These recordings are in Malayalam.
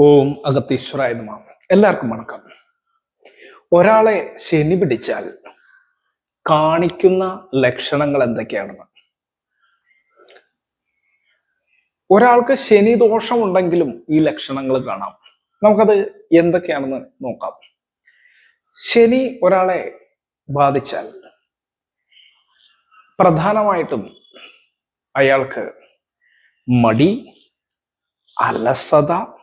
ഓം അഗത്തീശ്വരായ എല്ലാവർക്കും വണക്കം. ഒരാളെ ശനി പിടിച്ചാൽ കാണിക്കുന്ന ലക്ഷണങ്ങൾ എന്തൊക്കെയാണെന്ന്? ഒരാൾക്ക് ശനി ദോഷമുണ്ടെങ്കിലും ഈ ലക്ഷണങ്ങൾ കാണാം. നമുക്കത് എന്തൊക്കെയാണെന്ന് നോക്കാം. ശനി ഒരാളെ ബാധിച്ചാൽ പ്രധാനമായിട്ടും അയാൾക്ക് മടി അലസത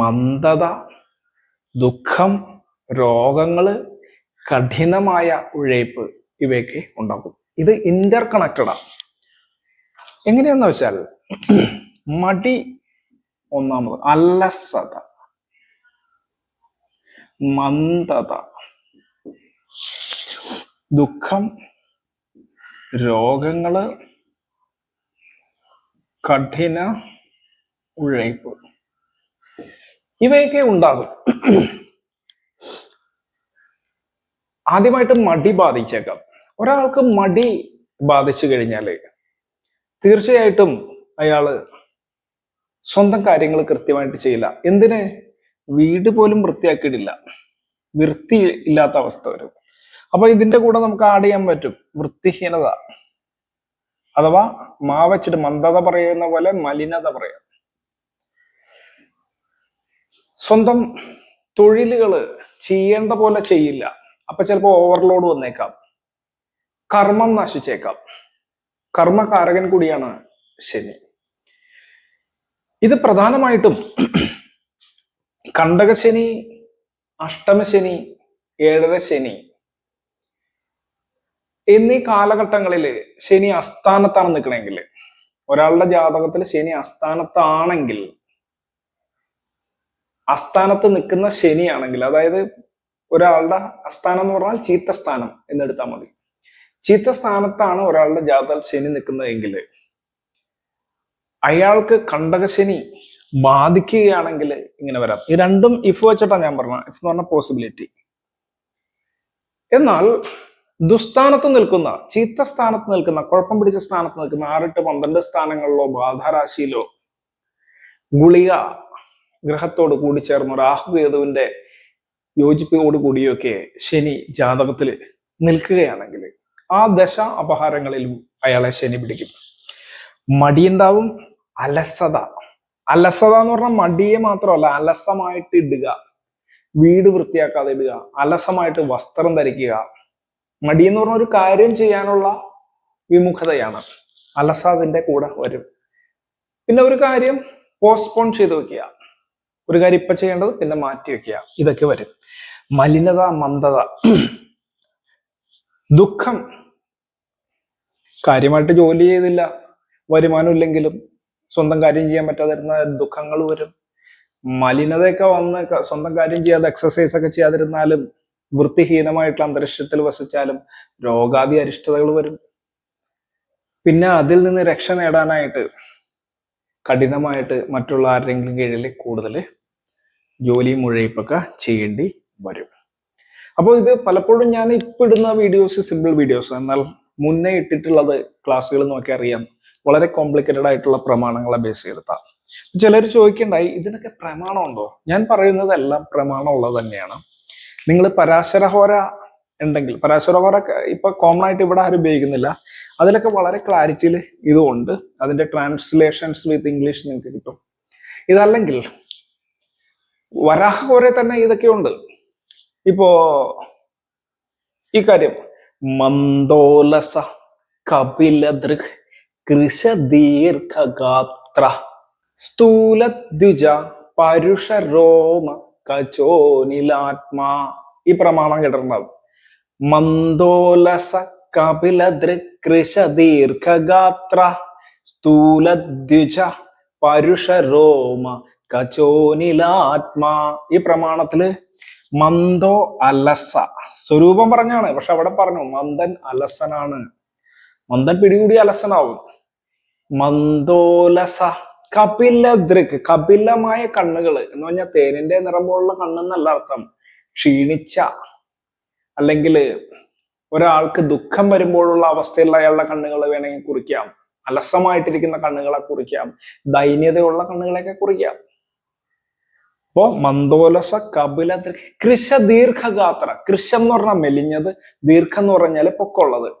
മന്ദത ദുഃഖം രോഗങ്ങൾ കഠിനമായ ഉഴയ്പ് ഇവയൊക്കെ ഉണ്ടാകും ഇത് ഇന്റർ കണക്റ്റഡാണ് എങ്ങനെയാന്ന് വെച്ചാൽ മടി ഒന്നാമത് അലസത. മന്ദത ദുഃഖം രോഗങ്ങൾ കഠിന ഉഴയ്പ് ഇവയൊക്കെ ഉണ്ടാകും. ആദ്യമായിട്ട് മടി ബാധിച്ചേക്കാം. ഒരാൾക്ക് മടി ബാധിച്ചു കഴിഞ്ഞാൽ തീർച്ചയായിട്ടും അയാൾ സ്വന്തം കാര്യങ്ങൾ കൃത്യമായിട്ട് ചെയ്യില്ല. എന്തിന്? വീട് പോലും വൃത്തിയാക്കിയിട്ടില്ല. വൃത്തി ഇല്ലാത്ത അവസ്ഥ വരും. അപ്പൊ ഇതിന്റെ കൂടെ നമുക്ക് ആഡ് ചെയ്യാൻ പറ്റും. വൃത്തിഹീനത. അഥവാ മാവച്ചിട്ട് മന്ദത പറയുന്ന പോലെ മലിനത പറയാം സ്വന്തം തൊഴിലുകൾ ചെയ്യേണ്ട പോലെ ചെയ്യില്ല. അപ്പൊ ചിലപ്പോൾ ഓവർലോഡ് വന്നേക്കാം. കർമ്മം നശിച്ചേക്കാം. കർമ്മകാരകൻ കൂടിയാണ് ശനി. ഇത് പ്രധാനമായിട്ടും കണ്ടകശനി അഷ്ടമശനി ഏഴര ശനി എന്നീ കാലഘട്ടങ്ങളിൽ ശനി അസ്ഥാനത്താണ് നിൽക്കണമെങ്കിൽ ഒരാളുടെ ജാതകത്തിൽ ശനി അസ്ഥാനത്താണെങ്കിൽ അസ്ഥാനത്ത് നിൽക്കുന്ന ശനിയാണെങ്കിൽ അതായത് ഒരാളുടെ അസ്ഥാനം എന്ന് പറഞ്ഞാൽ ചീത്തസ്ഥാനം എന്നെടുത്താൽ മതി. ചീത്ത സ്ഥാനത്താണ് ഒരാളുടെ ജാതകത്തിൽ ശനി നിൽക്കുന്നതെങ്കിൽ അയാൾക്ക് കണ്ടകശനി ബാധിക്കുകയാണെങ്കിൽ ഇങ്ങനെ വരാം. ഈ രണ്ടും ഇഫ് വെച്ചിട്ടാണ് ഞാൻ പറഞ്ഞത് ഇഫ് എന്ന് പറഞ്ഞ പോസിബിലിറ്റി എന്നാൽ ദുസ്ഥാനത്ത് നിൽക്കുന്ന ചീത്ത സ്ഥാനത്ത് നിൽക്കുന്ന കുഴപ്പം പിടിച്ച സ്ഥാനത്ത് നിൽക്കുന്ന ആറെട്ട് പന്ത്രണ്ട് സ്ഥാനങ്ങളിലോ ബാധാരാശിയിലോ ഗുളിക ഗ്രഹത്തോട് കൂടി ചേർന്ന ചേർന്ന് രാഹുകേതുവിന്റെ യോജിപ്പോട് കൂടിയൊക്കെ ശനി ജാതകത്തിൽ നിൽക്കുകയാണെങ്കിൽ ആ ദശ അപഹാരങ്ങളിലും അയാളെ ശനി പിടിക്കും. മടിയുണ്ടാവും അലസത. അലസത എന്ന് പറഞ്ഞാൽ മടിയെ മാത്രമല്ല അലസമായിട്ട് ഇടുക വീട് വൃത്തിയാക്കാതെ ഇടുക അലസമായിട്ട് വസ്ത്രം ധരിക്കുക. മടി എന്ന് പറഞ്ഞ ഒരു കാര്യം ചെയ്യാനുള്ള വിമുഖതയാണ്. അലസതിന്റെ കൂടെ വരും. പിന്നെ ഒരു കാര്യം പോസ്റ്റ്പോൺ ചെയ്ത് വെക്കുക. ഒരു കാര്യം ഇപ്പൊ ചെയ്യേണ്ടത് പിന്നെ മാറ്റി വെക്കുക. ഇതൊക്കെ വരും. മലിനത മന്ദത ദുഃഖം. കാര്യമായിട്ട് ജോലി ചെയ്തില്ല. വരുമാനം ഇല്ലെങ്കിലും സ്വന്തം കാര്യം ചെയ്യാൻ പറ്റാതിരുന്ന ദുഃഖങ്ങൾ വരും. മലിനതയൊക്കെ വന്ന് സ്വന്തം കാര്യം ചെയ്യാതെ എക്സസൈസ് ഒക്കെ ചെയ്യാതിരുന്നാലും വൃത്തിഹീനമായിട്ടുള്ള അന്തരീക്ഷത്തിൽ വസിച്ചാലും രോഗാദി അരിഷ്ടതകൾ വരും. പിന്നെ അതിൽ നിന്ന് രക്ഷ നേടാനായിട്ട് കഠിനമായിട്ട് മറ്റുള്ള ആരുടെങ്കിലും കീഴിൽ കൂടുതൽ ജോലിയും മുഴയിപ്പൊക്കെ ചെയ്യേണ്ടി വരും. അപ്പോൾ ഇത് പലപ്പോഴും ഞാൻ ഇപ്പം ഇടുന്ന വീഡിയോസ് സിമ്പിൾ വീഡിയോസ് എന്നാൽ മുന്നേ ഇട്ടിട്ടുള്ളത് ക്ലാസ്സുകൾ നോക്കി അറിയാം. വളരെ കോംപ്ലിക്കേറ്റഡ് ആയിട്ടുള്ള പ്രമാണങ്ങളെ ബേസ് ചെയ്തിട്ടാണ് ചിലർ ചോദിക്കണ്ടായി ഇതിനൊക്കെ പ്രമാണമുണ്ടോ? ഞാൻ പറയുന്നതെല്ലാം പ്രമാണമുള്ളത് തന്നെയാണ്. നിങ്ങൾ പരാശരഹോര ഉണ്ടെങ്കിൽ പരാശരഹോര ഇപ്പൊ കോമൺ ആയിട്ട് ഇവിടെ ആരും ഉപയോഗിക്കുന്നില്ല. അതിലൊക്കെ വളരെ ക്ലാരിറ്റിയിൽ ഇതുണ്ട്. അതിന്റെ ട്രാൻസ്ലേഷൻസ് വിത്ത് ഇംഗ്ലീഷ് നിങ്ങൾക്ക് കിട്ടും. ഇതല്ലെങ്കിൽ വരാഹ പോലെ തന്നെ ഇതൊക്കെ ഉണ്ട്. ഇപ്പോ ഈ കാര്യം മന്ദോലസ കപിലദൃക് കൃശദീർഘഗാത്ര സ്ഥൂലദ്വിജ പരുഷരോമ കചോനിലാത്മാ ഈ പ്രമാണം കേട്ടിട്ടുണ്ടാവും. മന്ദോലസ കപിലദൃക് കൃശദീർഘഗാത്ര സ്ഥൂലദ്വിജ പരുഷരോമ കചോനിലാത്മാ. ഈ പ്രമാണത്തിൽ മന്ദോ അലസ. സ്വരൂപം പറഞ്ഞാണ് പക്ഷെ അവിടെ പറഞ്ഞു മന്ദൻ അലസനാണ്. മന്ദൻ പിടികൂടി അലസനാവും. മന്ദോലസ. കപിലദൃക് കപിലമായ കണ്ണുകൾ എന്ന് പറഞ്ഞാൽ തേനിന്റെ നിറമുള്ള കണ്ണെന്നല്ല അർത്ഥം. ക്ഷീണിച്ച അല്ലെങ്കിൽ ഒരാൾക്ക് ദുഃഖം വരുമ്പോഴുള്ള അവസ്ഥയിലുള്ള അയാളുടെ കണ്ണുകൾ വേണമെങ്കിൽ കുറിക്കാം. അലസമായിട്ടിരിക്കുന്ന കണ്ണുകളെ കുറിക്കാം. ദൈന്യതയുള്ള കണ്ണുകളെയൊക്കെ കുറിക്കാം. അപ്പോ മന്ദോലസ കപില കൃഷ ദീർഘഗാത്ര കൃശം എന്ന് പറഞ്ഞാൽ മെലിഞ്ഞത് ദീർഘം എന്ന് പറഞ്ഞാൽ പൊക്കമുള്ളത്.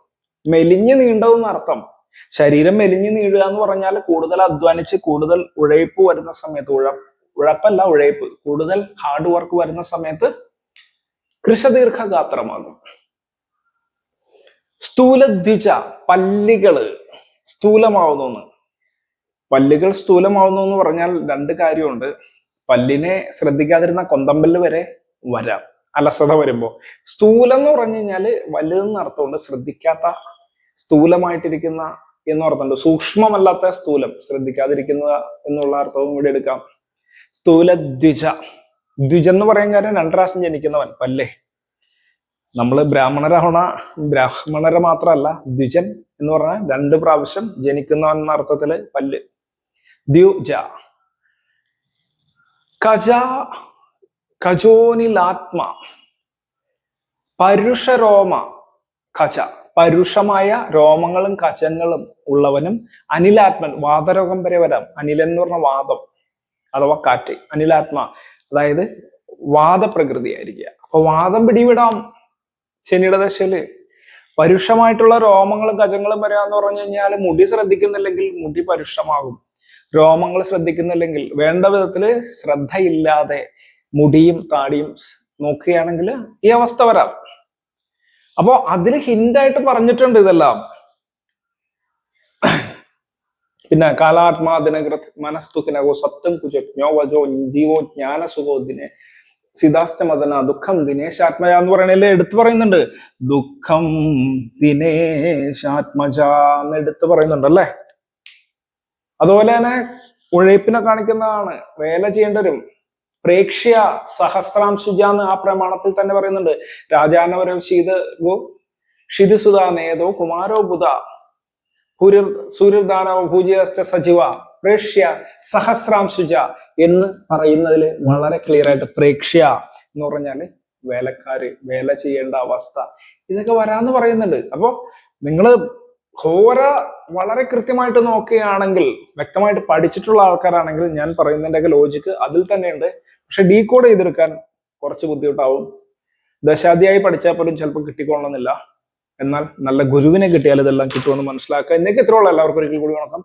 മെലിഞ്ഞ് നീണ്ടതെന്ന് അർത്ഥം. ശരീരം മെലിഞ്ഞ് നീളുക എന്ന് പറഞ്ഞാൽ കൂടുതൽ അധ്വാനിച്ച് കൂടുതൽ ഉഴയ്പ് വരുന്ന സമയത്ത് ഉഴ ഉഴപ്പല്ല ഉഴയ്പ് കൂടുതൽ ഹാർഡ് വർക്ക് വരുന്ന സമയത്ത് കൃഷദീർഘഗാത്രമാകും സ്ഥൂലദ്വിജ പല്ലികൾ സ്ഥൂലമാവുന്നു പല്ലുകൾ സ്ഥൂലമാവുന്നു എന്ന് പറഞ്ഞാൽ രണ്ട് കാര്യമുണ്ട്. പല്ലിനെ ശ്രദ്ധിക്കാതിരുന്ന കൊന്തമ്പല്ല് വരെ വരാം. അലസത വരുമ്പോ. സ്ഥൂലം എന്ന് പറഞ്ഞു കഴിഞ്ഞാൽ വലുതെന്ന് അർത്ഥമുണ്ട് ശ്രദ്ധിക്കാത്ത സ്ഥൂലമായിട്ടിരിക്കുന്ന എന്ന് അർത്ഥമുണ്ട്. സൂക്ഷ്മമല്ലാത്ത സ്ഥൂലം ശ്രദ്ധിക്കാതിരിക്കുന്ന എന്നുള്ള അർത്ഥവും ഇവിടെ എടുക്കാം. സ്ഥൂല ദ്വിജ ദ്വിജ എന്ന് പറയാൻ കാര്യം രണ്ട് പ്രാവശ്യം ജനിക്കുന്നവൻ പല്ലേ. നമ്മൾ ബ്രാഹ്മണരാണ ബ്രാഹ്മണരെ മാത്രമല്ല ദ്വിജൻ എന്ന് പറഞ്ഞാൽ രണ്ട് പ്രാവശ്യം ജനിക്കുന്നവൻ എന്ന അർത്ഥത്തിൽ പല്ല്. ദ്യുജ കജ കജോനിലാത്മ. പരുഷരോമ. കച പരുഷമായ രോമങ്ങളും കചങ്ങളും ഉള്ളവനും അനിലാത്മൻ വാതരോഗം വരെ വരാം. അനിലൻ എന്ന് പറഞ്ഞ വാദം അഥവാ കാറ്റ് അനിലാത്മ. അതായത് വാദപ്രകൃതിയായിരിക്കുക. അപ്പൊ വാദം പിടിവിടാം. ശനിയുടെ ദശയിൽ. പരുഷമായിട്ടുള്ള രോമങ്ങളും ഗജങ്ങളും വരാന്ന് പറഞ്ഞു കഴിഞ്ഞാൽ മുടി ശ്രദ്ധിക്കുന്നില്ലെങ്കിൽ മുടി പരുഷമാകും. രോമങ്ങൾ ശ്രദ്ധിക്കുന്നില്ലെങ്കിൽ വേണ്ട വിധത്തിൽ ശ്രദ്ധയില്ലാതെ മുടിയും താടിയും നോക്കുകയാണെങ്കിൽ ഈ അവസ്ഥ വരാം. അപ്പോ അതിൽ ഹിന്റായിട്ട് പറഞ്ഞിട്ടുണ്ട് ഇതെല്ലാം. പിന്നെ കാലാത്മാ ദിനകൃത് മനസ്തുഖിനകോ സത്യം കുജജ്ഞോ വജോ ജീവോ ജ്ഞാനസുഖോ ദിനെ. സിതാഷ്ടമതന ദുഃഖം ദിനേശാത്മജ എന്ന് പറയണല്ലേ? എടുത്തു പറയുന്നുണ്ട്. ദുഃഖം ദിനേശാത്മജ എന്ന് എടുത്തു പറയുന്നുണ്ട് അല്ലേ? അതുപോലെ തന്നെ ഉഴൈപ്പിനെ കാണിക്കുന്നതാണ്. വേല ചെയ്യേണ്ടവരും. പ്രേക്ഷ്യ സഹസ്രാംശുജ എന്ന് ആ പ്രമാണത്തിൽ തന്നെ പറയുന്നുണ്ട്. രാജാനവരം ശീത ഗോ ക്ഷിതിസുത നേതോ കുമാരോ ബുധ ഭൂരിർ സൂര്യദാനവ ഭൂജിയസ്ഥ സജീവ. പ്രേക്ഷ്യ സഹസ്രാംശുജ എന്ന് പറയുന്നതിൽ വളരെ ക്ലിയർ ആയിട്ട് പ്രേക്ഷ്യ എന്ന് പറഞ്ഞാൽ വേലക്കാര് വേല ചെയ്യേണ്ട അവസ്ഥ. ഇതൊക്കെ വരാന്ന് പറയുന്നുണ്ട്. അപ്പോ നിങ്ങൾ ഘോര വളരെ കൃത്യമായിട്ട് നോക്കുകയാണെങ്കിൽ വ്യക്തമായിട്ട് പഠിച്ചിട്ടുള്ള ആൾക്കാരാണെങ്കിൽ ഞാൻ പറയുന്നതിന്റെയൊക്കെ ലോജിക്ക് അതിൽ തന്നെയുണ്ട്. പക്ഷെ ഡീകോഡ് ചെയ്തെടുക്കാൻ കുറച്ച് ബുദ്ധിമുട്ടാവും. ദശാധ്യായി പഠിച്ചാൽ പോലും ചിലപ്പോൾ കിട്ടിക്കൊള്ളണമെന്നില്ല എന്നാൽ നല്ല ഗുരുവിനെ കിട്ടിയാൽ ഇതെല്ലാം കിട്ടുമെന്ന് മനസ്സിലാക്കുക. എന്നൊക്കെ ഇത്രയുള്ള എല്ലാവർക്കും ഒരിക്കൽ കൂടി വണക്കം.